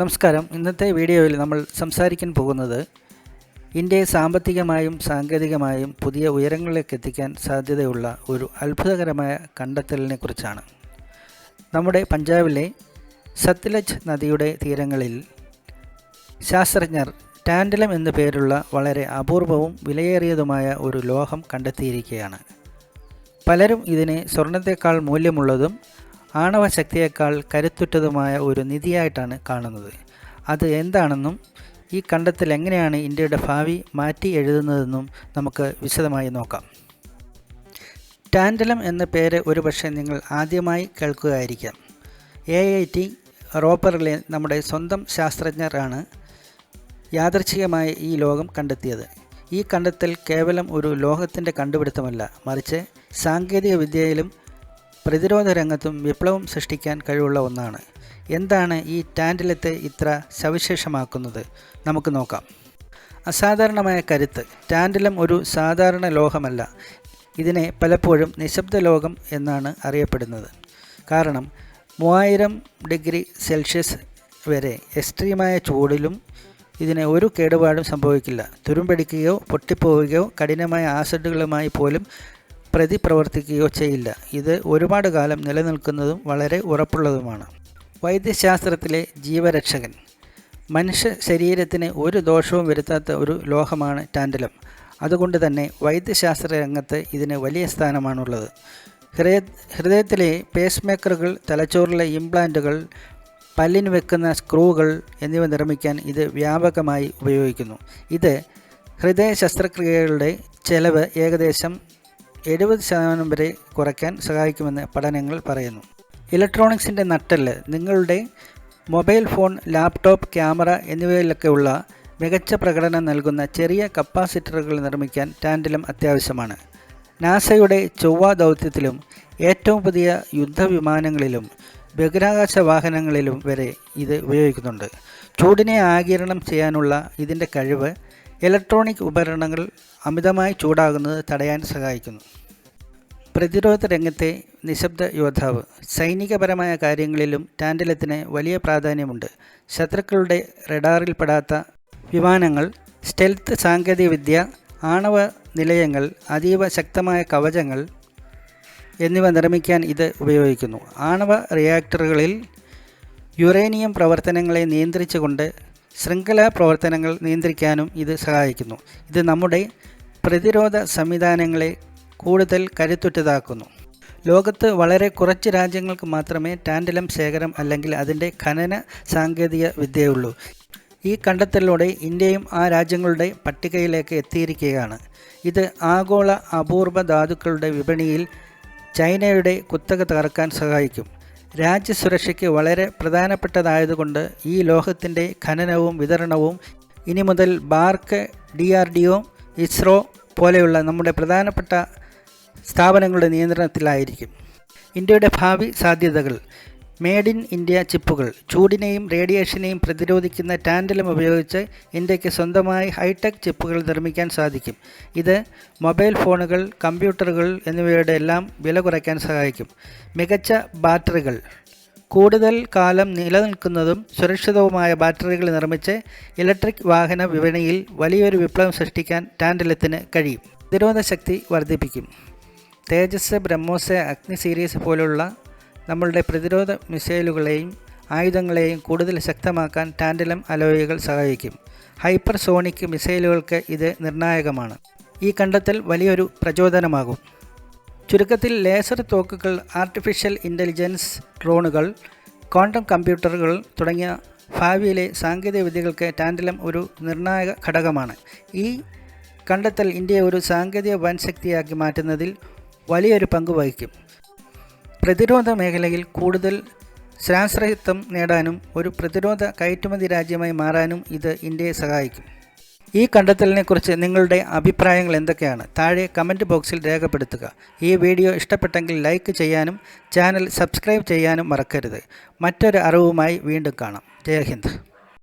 നമസ്കാരം. ഇന്നത്തെ വീഡിയോയിൽ നമ്മൾ സംസാരിക്കാൻ പോകുന്നത് ഇന്ത്യയെ സാമ്പത്തികമായും സാങ്കേതികമായും പുതിയ ഉയരങ്ങളിലേക്ക് എത്തിക്കാൻ സാധ്യതയുള്ള ഒരു അത്ഭുതകരമായ കണ്ടെത്തലിനെ കുറിച്ചാണ്. നമ്മുടെ പഞ്ചാബിലെ സത്ലജ് നദിയുടെ തീരങ്ങളിൽ ശാസ്ത്രജ്ഞർ ടാൻഡലം എന്നു പേരുള്ള വളരെ അപൂർവവും വിലയേറിയതുമായ ഒരു ലോഹം കണ്ടെത്തിയിരിക്കുകയാണ്. പലരും ഇതിനെ സ്വർണത്തേക്കാൾ മൂല്യമുള്ളതും ആണവശക്തിയേക്കാൾ കരുത്തുറ്റതുമായ ഒരു നിധിയായിട്ടാണ് കാണുന്നത്. അത് എന്താണെന്നും ഈ കണ്ടെത്തൽ എങ്ങനെയാണ് ഇന്ത്യയുടെ ഭാവി മാറ്റി എഴുതുന്നതെന്നും നമുക്ക് വിശദമായി നോക്കാം. ടാൻഡലം എന്ന പേര് ഒരുപക്ഷെ നിങ്ങൾ ആദ്യമായി കേൾക്കുകയായിരിക്കാം. എ ഐ ടി റോപ്പറിലെ നമ്മുടെ സ്വന്തം ശാസ്ത്രജ്ഞരാണ് യാദർച്ഛികമായി ഈ ലോകം കണ്ടെത്തിയത്. ഈ കണ്ടെത്തൽ കേവലം ഒരു ലോകത്തിന്റെ കണ്ടുപിടുത്തമല്ല മറിച്ച് സാങ്കേതിക വിദ്യയിലും പ്രതിരോധ രംഗത്തും വിപ്ലവം സൃഷ്ടിക്കാൻ കഴിവുള്ള ഒന്നാണ്. എന്താണ് ഈ ടാൻഡിലത്തെ ഇത്ര സവിശേഷമാക്കുന്നത്? നമുക്ക് നോക്കാം. അസാധാരണമായ കരുത്ത്. ടാൻഡിലം ഒരു സാധാരണ ലോഹമല്ല. ഇതിനെ പലപ്പോഴും നിശബ്ദ ലോകം എന്നാണ് അറിയപ്പെടുന്നത്. കാരണം മൂവായിരം ഡിഗ്രി സെൽഷ്യസ് വരെ എക്സ്ട്രീമായ ചൂടിലും ഇതിന് ഒരു കേടുപാടും സംഭവിക്കില്ല. തുരുമ്പടിക്കുകയോ പൊട്ടിപ്പോവുകയോ കഠിനമായ ആസിഡുകളുമായി പോലും പ്രതിപ്രവർത്തിക്കുകയോ ചെയ്യില്ല. ഇത് ഒരുപാട് കാലം നിലനിൽക്കുന്നതും വളരെ ഉറപ്പുള്ളതുമാണ്. വൈദ്യശാസ്ത്രത്തിലെ ജീവരക്ഷകൻ. മനുഷ്യ ശരീരത്തിന് ഒരു ദോഷവും വരുത്താത്ത ഒരു ലോഹമാണ് ടാൻഡലം. അതുകൊണ്ട് തന്നെ വൈദ്യശാസ്ത്ര രംഗത്ത് ഇതിന് വലിയ സ്ഥാനമാണുള്ളത്. ഹൃദയ ഹൃദയത്തിലെ പേസ് മേക്കറുകൾ തലച്ചോറിലെ ഇംപ്ലാന്റുകൾ പല്ലിന് വെക്കുന്ന സ്ക്രൂകൾ എന്നിവ നിർമ്മിക്കാൻ ഇത് വ്യാപകമായി ഉപയോഗിക്കുന്നു. ഇത് ഹൃദയ ശസ്ത്രക്രിയകളുടെ ചെലവ് ഏകദേശം എഴുപത് ശതമാനം വരെ കുറയ്ക്കാൻ സഹായിക്കുമെന്ന് പഠനങ്ങൾ പറയുന്നു. ഇലക്ട്രോണിക്സിന്റെ നട്ടൽ നിങ്ങളുടെ മൊബൈൽ ഫോൺ ലാപ്ടോപ്പ് ക്യാമറ എന്നിവയിലൊക്കെ ഉള്ള മികച്ച പ്രകടനം നൽകുന്ന ചെറിയ കപ്പാസിറ്ററുകൾ നിർമ്മിക്കാൻ ടാൻഡിലം അത്യാവശ്യമാണ്. നാസയുടെ ചൊവ്വ ദൗത്യത്തിലും ഏറ്റവും പുതിയ യുദ്ധവിമാനങ്ങളിലും ബഹിരാകാശ വാഹനങ്ങളിലും വരെ ഇത് ഉപയോഗിക്കുന്നുണ്ട്. ചൂടിനെ ആകിരണം ചെയ്യാനുള്ള ഇതിന്റെ കഴിവ് ഇലക്ട്രോണിക് ഉപകരണങ്ങൾ അമിതമായി ചൂടാകുന്നത് തടയാൻ സഹായിക്കുന്നു. പ്രതിരോധ രംഗത്തെ നിശബ്ദ യോദ്ധാവ്. സൈനികപരമായ കാര്യങ്ങളിലും ടാൻഡലത്തിന് വലിയ പ്രാധാന്യമുണ്ട്. ശത്രുക്കളുടെ റഡാറിൽപ്പെടാത്ത വിമാനങ്ങൾ സ്റ്റെൽത്ത് സാങ്കേതികവിദ്യ ആണവ നിലയങ്ങൾ അതീവ ശക്തമായ കവചങ്ങൾ എന്നിവ നിർമ്മിക്കാൻ ഇത് ഉപയോഗിക്കുന്നു. ആണവ റിയാക്ടറുകളിൽ യുറേനിയം പ്രവർത്തനങ്ങളെ നിയന്ത്രിച്ചുകൊണ്ട് ശൃംഖലാ പ്രവർത്തനങ്ങൾ നിയന്ത്രിക്കാനും ഇത് സഹായിക്കുന്നു. ഇത് നമ്മുടെ പ്രതിരോധ സംവിധാനങ്ങളെ കൂടുതൽ കരുത്തുറ്റതാക്കുന്നു. ലോകത്ത് വളരെ കുറച്ച് രാജ്യങ്ങൾക്ക് മാത്രമേ ടാൻഡലം ശേഖരം അല്ലെങ്കിൽ അതിന്റെ ഖനന സാങ്കേതിക വിദ്യയുള്ളൂ. ഈ കണ്ടെത്തലിലൂടെ ഇന്ത്യയും ആ രാജ്യങ്ങളുടെ പട്ടികയിലേക്ക് എത്തിയിരിക്കുകയാണ്. ഇത് ആഗോള അപൂർവ ധാതുക്കളുടെ വിപണിയിൽ ചൈനയുടെ കുത്തക തകർക്കാൻ സഹായിക്കും. രാജ്യസുരക്ഷയ്ക്ക് വളരെ പ്രധാനപ്പെട്ടതായതുകൊണ്ട് ഈ ലോഹത്തിന്റെ ഖനനവും വിതരണവും ഇനി മുതൽ BARC D R D O ISRO പോലെയുള്ള നമ്മുടെ പ്രധാനപ്പെട്ട സ്ഥാപനങ്ങളുടെ നിയന്ത്രണത്തിലായിരിക്കും. ഇന്ത്യയുടെ ഭാവി സാധ്യതകൾ മേഡ് ഇൻ ഇന്ത്യ ചിപ്പുകൾ. ചൂടിനെയും റേഡിയേഷനെയും പ്രതിരോധിക്കുന്ന ടാൻഡലം ഉപയോഗിച്ച് ഇന്ത്യയ്ക്ക് സ്വന്തമായി ഹൈടെക് ചിപ്പുകൾ നിർമ്മിക്കാൻ സാധിക്കും. ഇത് മൊബൈൽ ഫോണുകൾ കമ്പ്യൂട്ടറുകൾ എന്നിവയുടെ എല്ലാം വില കുറയ്ക്കാൻ സഹായിക്കും. മികച്ച ബാറ്ററികൾ. കൂടുതൽ കാലം നിലനിൽക്കുന്നതും സുരക്ഷിതവുമായ ബാറ്ററികൾ നിർമ്മിച്ച് ഇലക്ട്രിക് വാഹന വിപണിയിൽ വലിയൊരു വിപ്ലവം സൃഷ്ടിക്കാൻ ടാൻഡലത്തിന് കഴിയും. പ്രതിരോധ ശക്തി വർദ്ധിപ്പിക്കും. തേജസ് ബ്രഹ്മോസ് അഗ്നി സീരീസ് പോലുള്ള നമ്മളുടെ പ്രതിരോധ മിസൈലുകളെയും ആയുധങ്ങളെയും കൂടുതൽ ശക്തമാക്കാൻ ടാൻഡലം അലോയുകൾ സഹായിക്കും. ഹൈപ്പർസോണിക് മിസൈലുകൾക്ക് ഇത് നിർണായകമാണ്. ഈ കണ്ടെത്തൽ വലിയൊരു പ്രചോദനമാകും. ചുരുക്കത്തിൽ ലേസർ തോക്കുകൾ ആർട്ടിഫിഷ്യൽ ഇന്റലിജൻസ് ഡ്രോണുകൾ ക്വാണ്ടം കമ്പ്യൂട്ടറുകൾ തുടങ്ങിയ ഭാവിയിലെ സാങ്കേതിക വിദ്യകൾക്ക് ടാൻഡലം ഒരു നിർണായക ഘടകമാണ്. ഈ കണ്ടെത്തൽ ഇന്ത്യയെ ഒരു സാങ്കേതിക വൻശക്തിയാക്കി മാറ്റുന്നതിൽ വലിയൊരു പങ്ക് വഹിക്കും. പ്രതിരോധ മേഖലയിൽ കൂടുതൽ ശാസ്ത്രഹിത്വം നേടാനും ഒരു പ്രതിരോധ കയറ്റുമതി രാജ്യമായി മാറാനും ഇത് ഇന്ത്യയെ സഹായിക്കും. ഈ കണ്ടെത്തലിനെക്കുറിച്ച് നിങ്ങളുടെ അഭിപ്രായങ്ങൾ എന്തൊക്കെയാണ്? താഴെ കമന്റ് ബോക്സിൽ രേഖപ്പെടുത്തുക. ഈ വീഡിയോ ഇഷ്ടപ്പെട്ടെങ്കിൽ ലൈക്ക് ചെയ്യാനും ചാനൽ സബ്സ്ക്രൈബ് ചെയ്യാനും മറക്കരുത്. മറ്റൊരു അറിവുമായി വീണ്ടും കാണാം. ജയ് ഹിന്ദ്.